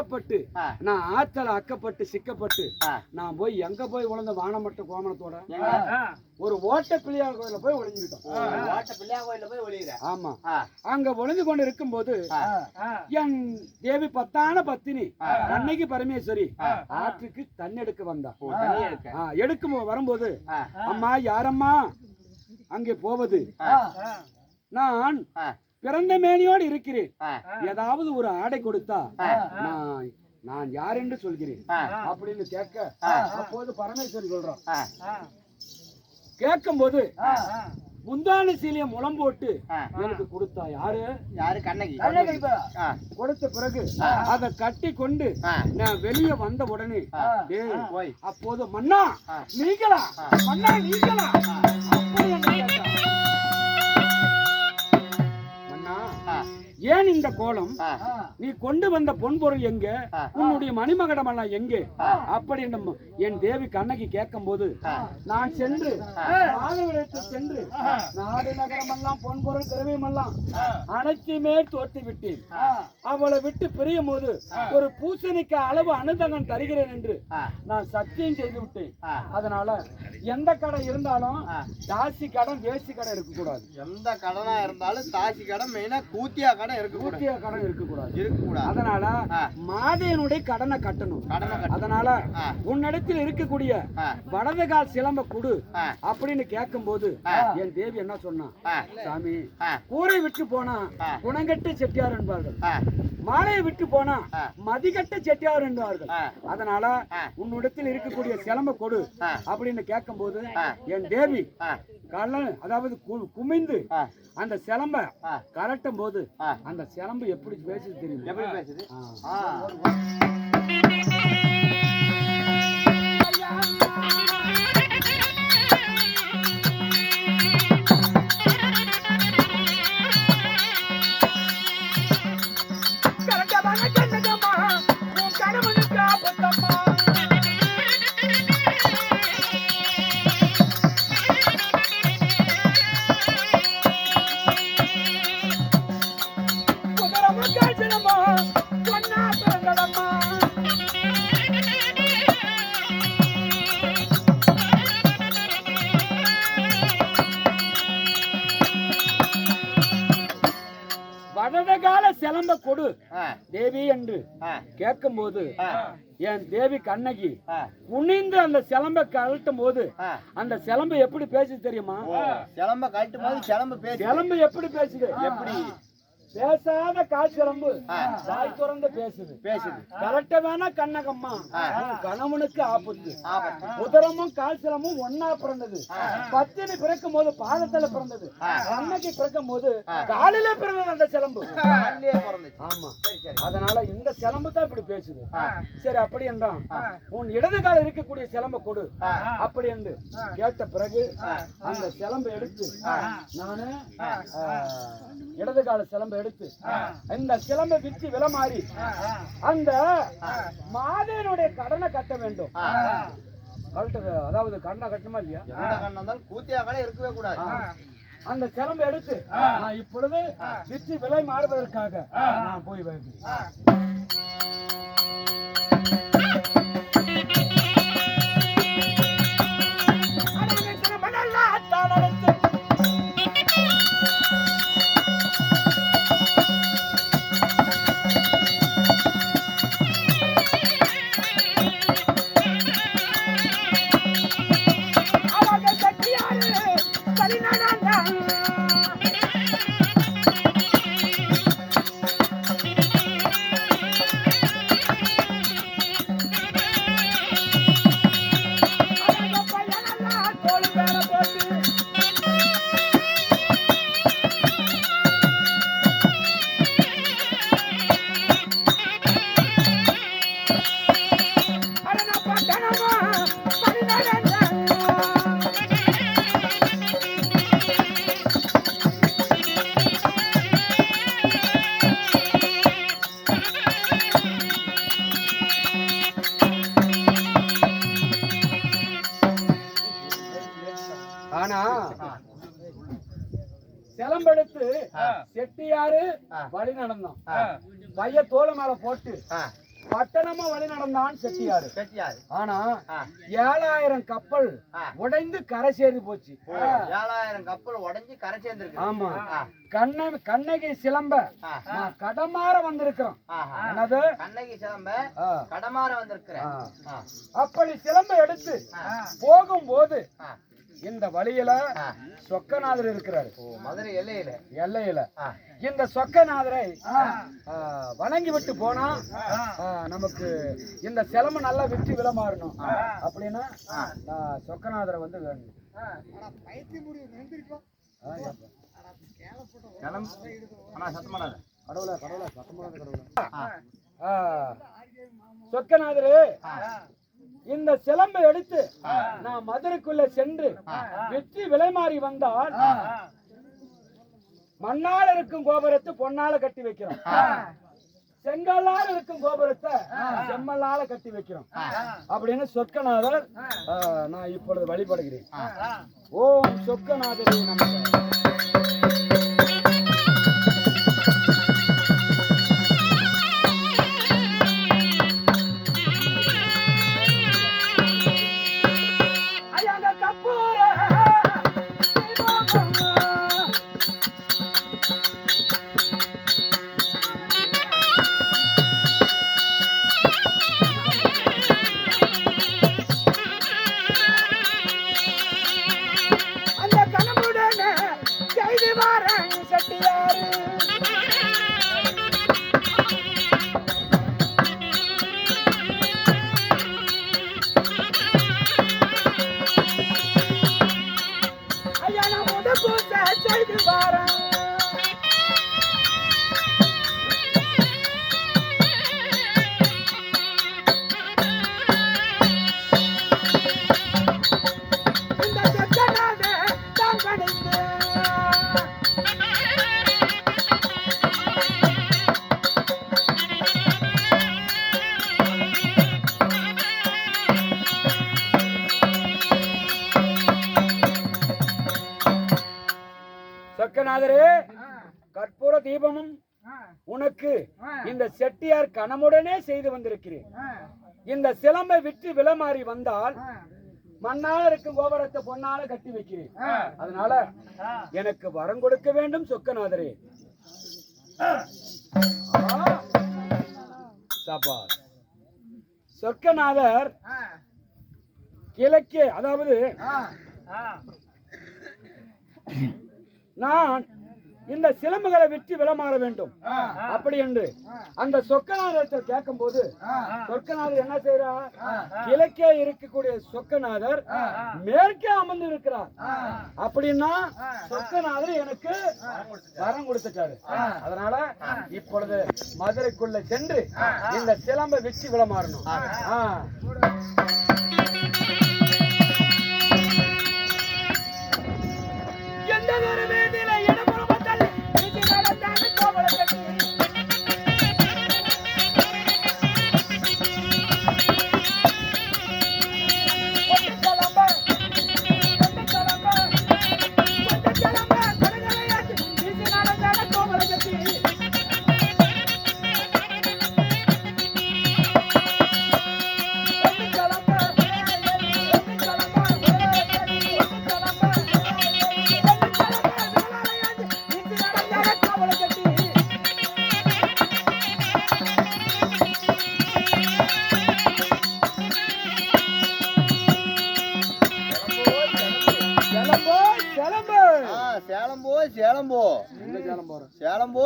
வெக்கப்பட்டு ஆ. நான் ஆத்தல அக்கப்பட்டு சிக்கப்பட்டு. நான் போய் எங்க போய் விழுந்த வானமட்ட கோமணத்தோட? ஒரு ஓட்ட பிள்ளையார் கோயில போய் ஒளிஞ்சுக்கிட்டோம். ஓட்ட கோயில்ல போய் ஒளியுற. ஆமா. அங்க ஒளிஞ்சு கொண்டு இருக்கும்போது ஆ, என் தேவி பத்தான பத்தினி. அன்னைக்கு பரமேஸ்வரி. ஆற்றுக்கு தண்ணி எடுக்க வந்தா எடுக்கும் வரும்போது அம்மா யாரம்மா? அங்கே போவது. நான் பிறந்த மேனியோடு இருக்கிறேன். ஏதாவது ஒரு ஆடை கொடுத்தா. நான் நான் யார் என்று சொல்கிறேன். அப்படின்னு கேட்க. அப்போது பரமேஸ்வரி சொல்றான். ஆ, கேட்கும்போது முந்தான சீலைய முளம் போட்டு. எனக்கு கொடுத்தா யாரு? யாரு? கண்ணகி. கொடுத்த பிறகு அதை கட்டி கொண்டு நான் வெளியே வந்த உடனே போய். அப்போது மன்னா. நீங்களா. மன்னா நீங்களா? ஏன் இந்த கோலம்? நீ கொண்டு வந்த பொன்பொருள் எங்க. உன்னுடைய மணிமகடம் எல்லாம் எங்கே அப்படி என் தேவி கண்ணகி கேட்கும் போது. நான் சென்று மாதவிடத்து சென்று நாடு நகரம் எல்லாம் பொன்பொருள் திரவியம் எல்லாம் அனைத்தையுமே தோற்று விட்டேன் அவளை விட்டு பிரியும் போது ஒரு பூசணிக்கு அளவு அனுதகம் தருகிறேன் என்று நான் சத்தியம் செய்து விட்டேன். அதனால எந்த கடை இருந்தாலும். தாசி கடன் வேசி கடை இருக்கக்கூடாது. எந்த கடனா இருந்தாலும் தாசி கடை மெயினா கூத்தியா கடை. இருக்கக்கூடாது ஊத்திய கடன் இருக்கக்கூடாது இருக்கக்கூடாது அதனால ஆ. மாதையனுடைய கடனை கட்டணும். அதனால. உன்னிடத்தில் இருக்கக்கூடிய ஆ, வலது கால் சிலம்ப கொடு அப்படின்னு கேட்கும்போது ஆ. என் தேவி என்ன சொன்னா சாமி கூரை விட்டு போனா. குணங்கட்ட செட்டியார் என்பார்கள். மாலையை விட்டு போனா. மதிகட்ட செட்டியார் என்பார்கள் ஆ. அதனால. உன்னிடத்தில் இருக்கக்கூடிய சிலம்ப கொடு. அப்படின்னு கேட்கும்போது ஆ. என் தேவி ஆ, கள்ளன் அதாவது குமிந்து அந்த சிலம்ப. கரட்டும் போது. அந்த சிலம்பு எப்படி பேசுது தெரியும் எப்படி பேசுது ஆ, தேவி என்று ஆ, கேட்கும்போது ஆ, என் தேவி கண்ணகி குனிந்து அந்த சிலம்ப கழட்டும் போது. அந்த சிலம்பு எப்படி பேசுது தெரியுமா? சிலம்ப கழட்டும் போது சிலம்பு பேசி சிலம்பு எப்படி பேசுது? எப்படி? பேசாத கால் சிலம்பு ஆ. வாய் திறந்து பேசுது. பேசுது. கரெக்ட வேணா கண்ணகம்மா. கணவனுக்கு ஆபத்து. உதரமும் கால் சிலமும் ஒன்னா பிறந்தது. பத்தினி பிறக்கும் போது பாதத்துல பிறந்தது. அன்னைக்கு பிறக்கும் போது காலிலே பிறந்தது அந்த சிலம்பு. ஆமா. அதனால இந்த சிலம்பு தான் இப்படி பேசுது. சரி அப்படி என்றான் உன் இடது கால இருக்கக்கூடிய சிலம்ப கொடு. அப்படி என்று கேட்ட பிறகு அந்த சிலம்பை எடுத்து நானு இடது கால சிலம்பை எடுத்து இந்த சிலம்பை விற்று விலை மாறி அந்த மாதேனுடைய கடனை கட்ட வேண்டும். கழட்டு அதாவது கடனை கட்டணுமா இல்லையா? எந்த கண்ணா இருந்தாலும் கூத்தியா கடை இருக்கவே கூடாது. அந்த சிலம்பை எடுத்து நான் இப்பொழுது விற்று விலை மாறுவதற்காக நான் போய் வைக்கிறேன் செட்டியாரு வழி நடந்தான் பைய தோலை மேல போட்டு பட்டணமா வழி நடந்தான் செட்டியாரு செட்டியாரு ஆனா. ஏழாயிரம் கப்பல். உடைந்து கரை சேர்ந்து போச்சு ஏழாயிரம் கப்பல் உடைஞ்சு கரை சேர்ந்துருக்கு ஆமா. கண்ண கண்ணகி சிலம்ப கடமாற வந்திருக்கிறோம். என்னது கண்ணகி சிலம்ப. கடமாற வந்திருக்கிறேன். அப்படி சிலம்ப எடுத்து ஆ. போகும்போது ஆ. இந்த வழியில. சொக்கநாதர் இருக்கிறாரு. ஓ மதுரை எல்லையில. எல்லையில. இந்த சொக்கநாதரை வணங்கி விட்டு போனா நமக்கு இந்த சிலம்பு நல்லா விட்டு விளமாறணும் அப்படின்னா நான் சொக்கநாதரை வந்து வேணும். சொக்கநாதரே இந்த சிலம்பை எடுத்து நான் மதுரைக்குள்ள சென்று வெற்றி விலைமாறி வந்தால் மண்ணால இருக்கும் கோபுரத்தை பொன்னால கட்டி வைக்கிறோம். செங்கல்லால இருக்கும் கோபுரத்தை செம்மல்லால கட்டி வைக்கிறோம். அப்படின்னு சொக்கநாதர் நான் இப்பொழுது வழிபடுகிறேன். ஓம் சொக்கநாதரே நமக்கு இந்த செட்டியார் கனமுடனே செய்து வந்திருக்கிறேன். இந்த சிலம்பை விட்டு விலமாறி வந்தால் மண்ணால இருக்கும் கோபுரத்தை பொன்னால கட்டி வைக்கிறேன். அதனால எனக்கு வரம் கொடுக்க வேண்டும் சொக்கநாதரே. சொக்கநாதர் கிழக்கே அதாவது நான் இந்த சிலம்புகளை விட்டு விளமாற வேண்டும். அப்படி என்று அந்த சொக்கநாதர் கேட்கும் போது சொக்கநாதர் என்ன செய்யறார் கிழக்கே இருக்கக்கூடிய சொக்கநாதர் மேற்கே அமர்ந்து இருக்கிறார் அப்படின்னா சொக்கநாதர் எனக்கு வரம் கொடுத்துட்டாரு. அதனால இப்பொழுது மதுரைக்குள்ள சென்று இந்த சிலம்பை வச்சு விளமாறணும் ஆ. எந்த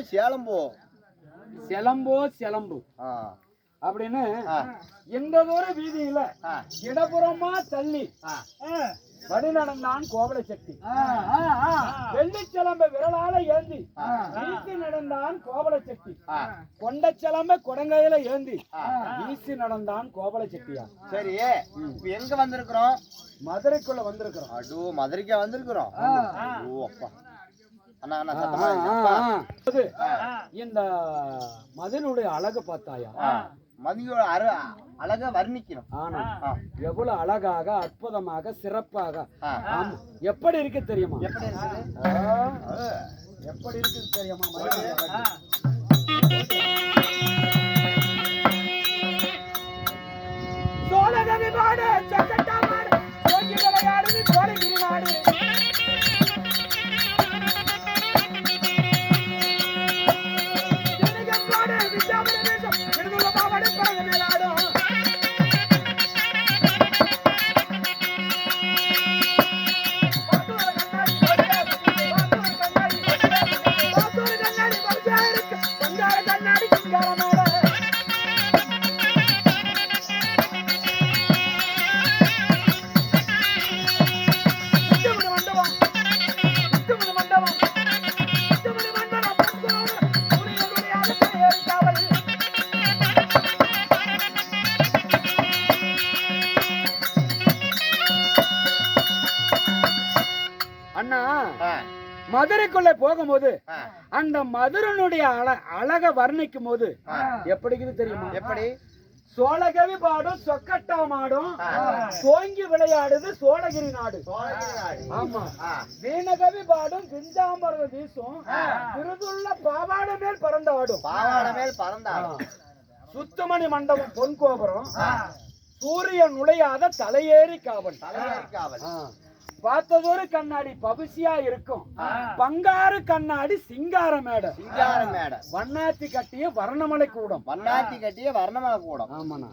சிலம்போ. சிலம்பு ஆ, அப்படின்னு எந்த தூர வீதியில இடப்புறமா தள்ளி. வழி நடந்தான் கோவல சக்தி. வெள்ளிச்சிலம்ப விரலால ஏந்தி வீசி நடந்தான் கோவல சக்தி. கொண்ட சிலம்ப குடங்கையில ஏந்தி. வீசி நடந்தான் கோவல சக்தியா. சரி எங்க வந்திருக்கிறோம்? மதுரைக்குள்ள வந்திருக்கிறோம். அடோ மதுரைக்கா வந்திருக்கிறோம். ஓ அப்பா. இந்த மதிலுடைய அழகு பார்த்தாயா? மதியோட அரு அழகா வர்ணிக்கணும். எவ்வளவு அழகாக அற்புதமாக சிறப்பாக. எப்படி இருக்கு தெரியுமா? எப்படி இருக்கு? தெரியுமா சோழ மதுரைக்குள்ள போகும்போது அந்த மதுரனுடைய அழ அழக வர்ணிக்கும் போது. எப்படிக்குது தெரியுமா? எப்படி? சோழகவி பாடும் சொக்கட்டா மாடும். சோங்கி விளையாடுது சோழகிரி நாடு. ஆமா. வீணகவி பாடும் பிஞ்சாம்பரம் வீசும் விருதுள்ள பாவாட மேல் பறந்தாடும். பாவாடை மேல் பறந்தாடும் சுத்தமணி மண்டபம் பொன் கோபுரம் சூரியன் நுழையாத தலையேறி காவல். தலையாரி காவல். பார்த்ததொரு கண்ணாடி பபிசியா இருக்கும். பங்காரு கண்ணாடி சிங்கார மேடை. சிங்கார மேடை. வண்ணாத்தி கட்டிய வர்ணமலை கூடம். வண்ணாத்தி கட்டிய வர்ணமலை கூடம். ஆமாண்ணா.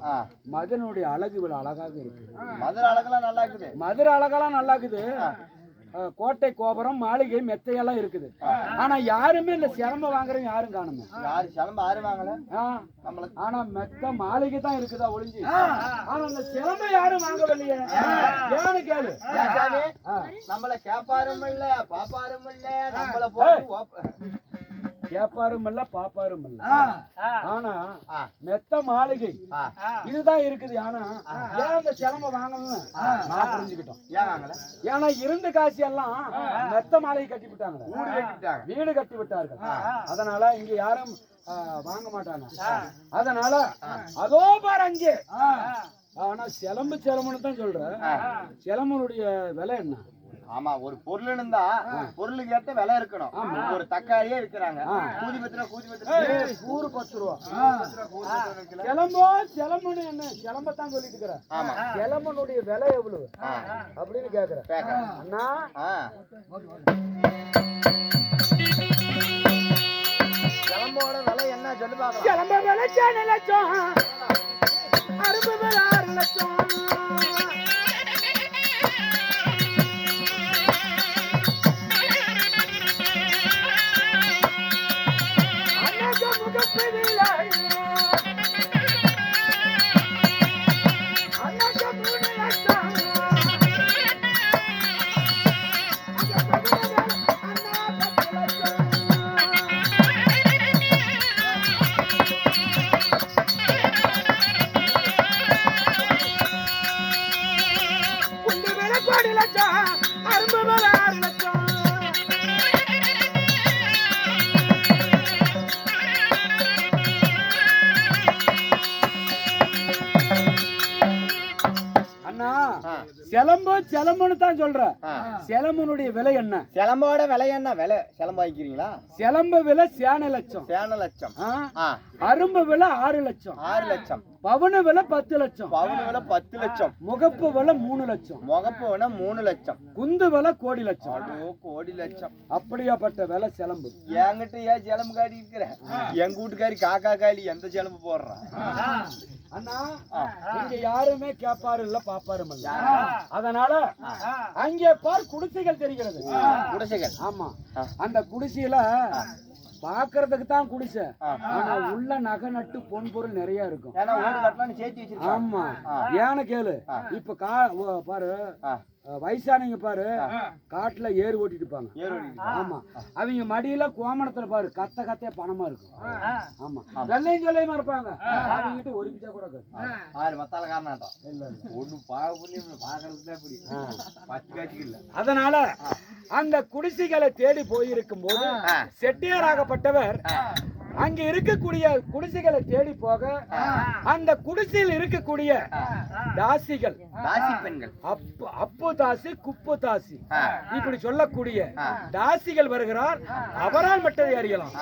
மதனுடைய அழகு இவ்வளவு அழகாக இருக்கு மதுரை அழகெல்லாம் நல்லா இருக்குது. மதுரை அழகெல்லாம் நல்லா இருக்குது. கோட்டை கோபுரம் மாளிகை மெத்தையெல்லாம் இருக்குது. ஆனா யாருமே இந்த சிரமம் வாங்குறவங்க யாரும் காணுமே. யாரு சிலம்பு ஆ, நம்மளுக்கு ஆனா மெத்த மாளிகை தான் இருக்குதா ஒளிஞ்சு? ஆனா அந்த சிரமம் யாரும் வாங்கவில்லையே. ஏன்னு கேளு. நம்மள கேப்பாரும் இல்ல பாப்பாரும் இல்ல நம்மள ஓப்ப- கேப்பாரும் இல்ல பாப்பாரும் இல்ல ஆனா மெத்த மாளிகை. இதுதான் இருக்குது ஆனா ஏன் அந்த சிரமம் வாங்கணும்னு நான் புரிஞ்சுக்கிட்டோம். ஏன் வாங்கல? ஏன்னா இருந்த காசு எல்லாம் மெத்த மாளிகை கட்டி விட்டாங்க வீடு கட்டி விட்டார்கள் அதனால இங்க யாரும் வாங்க மாட்டாங்க. அதனால அதோ பாரு அங்கே. ஆனா சிலம்பு சிலம்புன்னு தான் சொல்றேன். சிலம்பனுடைய விலை என்ன? ஆமா ஒரு பொருள் இருந்தா பொருளுக்கு ஏத்த விலை இருக்கணும். ஒரு தக்காளியே விக்கிறாங்க. கூதி பத்திரம் கூதி பத்திரம் ஏய், கூறு பத்து ரூபா. சிலம்போ சிலம்புன்னு என்ன? சிலம்பத்தான் சொல்லிட்டு இருக்கிறேன் ஆமா. சிலம்பனுடைய விலை எவ்வளவு? அப்படின்னு கேக்குறேன். அண்ணா. சிலம்போட விலை என்ன? சொல்லி சிலம்ப விலை லட்சம். அறுபது ஆறு லட்சம். சிலம்பு சிலம்புன்னு தான் சொல்ற. சிலம்பனுடைய விலை என்ன? சிலம்போட விலை என்ன? விலை சிலம்பு வாங்கிக்கிறீங்களா சிலம்பு விலை சேன லட்சம். சேன லட்சம். அரும்பு விலை ஆறு லட்சம். ஆறு லட்சம். பவன விலை பத்து லட்சம். பவுன் விலை பத்து லட்சம். முகப்பு விலை மூணு லட்சம். முகப்பு விலை மூணு லட்சம். குந்து விலை கோடி லட்சம். அதோ கோடி லட்சம். அப்படியாப்பட்ட விலை சிலம்பு. என்கிட்ட ஏன் சிலம்பு காட்டி இருக்கிற? எங்க வீட்டுக்காரி காக்கா காலி எந்த சிலம்பு போடுறான் அண்ணா இங்க யாருமே கேப்பாரு இல்ல பாப்பாரும் இல்ல அதனால அங்கே பார் குடிசைகள் தெரிகிறது. குடிசைகள். ஆமா. அந்த குடிசையில பாக்குறதுக்கு தான் குடிசை ஆனா உள்ள நகை நட்டு பொன் பொருள் நிறைய இருக்கும். ஆமா. ஏன்னு கேளு. இப்ப கா பாரு. வயசானவங்க பாரு காட்டுல ஏறு ஓட்டிட்டு இருப்பாங்க. ஆமா. அவங்க மடியில கோமணத்துல பாரு கத்த கத்தையா பணமா இருக்கும். ஆமா. வெள்ளையும் சொல்லையுமா இருப்பாங்க. அவங்க கிட்ட ஒரு பிச்சா கூட. ஆறு மத்தால காரணம் இல்ல ஒண்ணு பாக பண்ணி பாக்குறது தான் இப்படி பத்து காட்சிக்கு இல்ல. அதனால அந்த குடிசைகளை தேடி போயிருக்கும் போது. செட்டியாராகப்பட்டவர் அங்க இருக்கக்கூடிய குடிசைகளை தேடி போக அந்த குடிசையில் இருக்கக்கூடிய தாசிகள். அப்பு அப்பு தாசி குப்பு தாசி. இப்படி சொல்லக்கூடிய தாசிகள் வருகிறார். அவரால் மட்டதை அறியலாம்.